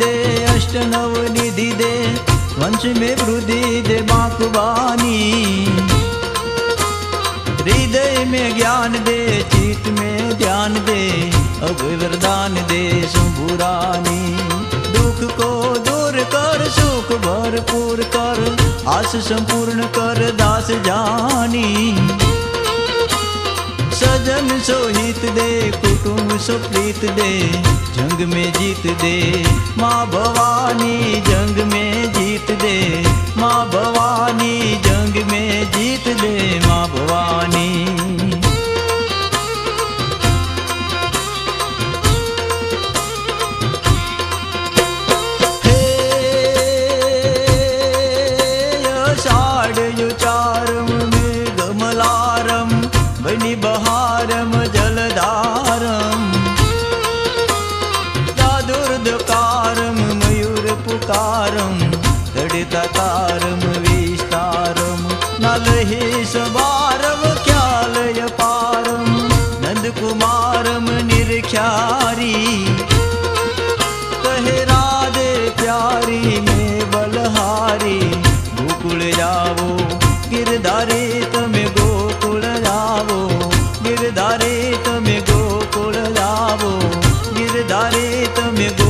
दे अष्ट नव निधि दे, वंश में वृद्धि दे बाकुबानी हृदय में ज्ञान दे, चित में ध्यान दे, अब वरदान दे सुबुरानी दुख को दूर कर, सुख भरपूर कर, आस संपूर्ण कर दास जानी। જન સો હિત દે, કુટુંબ સો પ્રીત દે, જંગ મેં જીત દે. માં ભવાની જંગ મેં જીત દે, માં ભવાની જંગ મેં જીત દે, માં ભવાની. બની બહારમ જલધારમ. દાદુર્દકારમ મયુર પુકારમ. ધડતા તારમ વિસ્તારમ. નલહેશ બારમ ખ્યાલય પારમ. નંદકુમારમ નિરખ્યારી. કહે રાધે પ્યારી મેં બલહારી. ગોકુળ જાવો ગિરધારી ગિરધારે તમે ગોકુળ લાવો ગિરધારે તમે ગો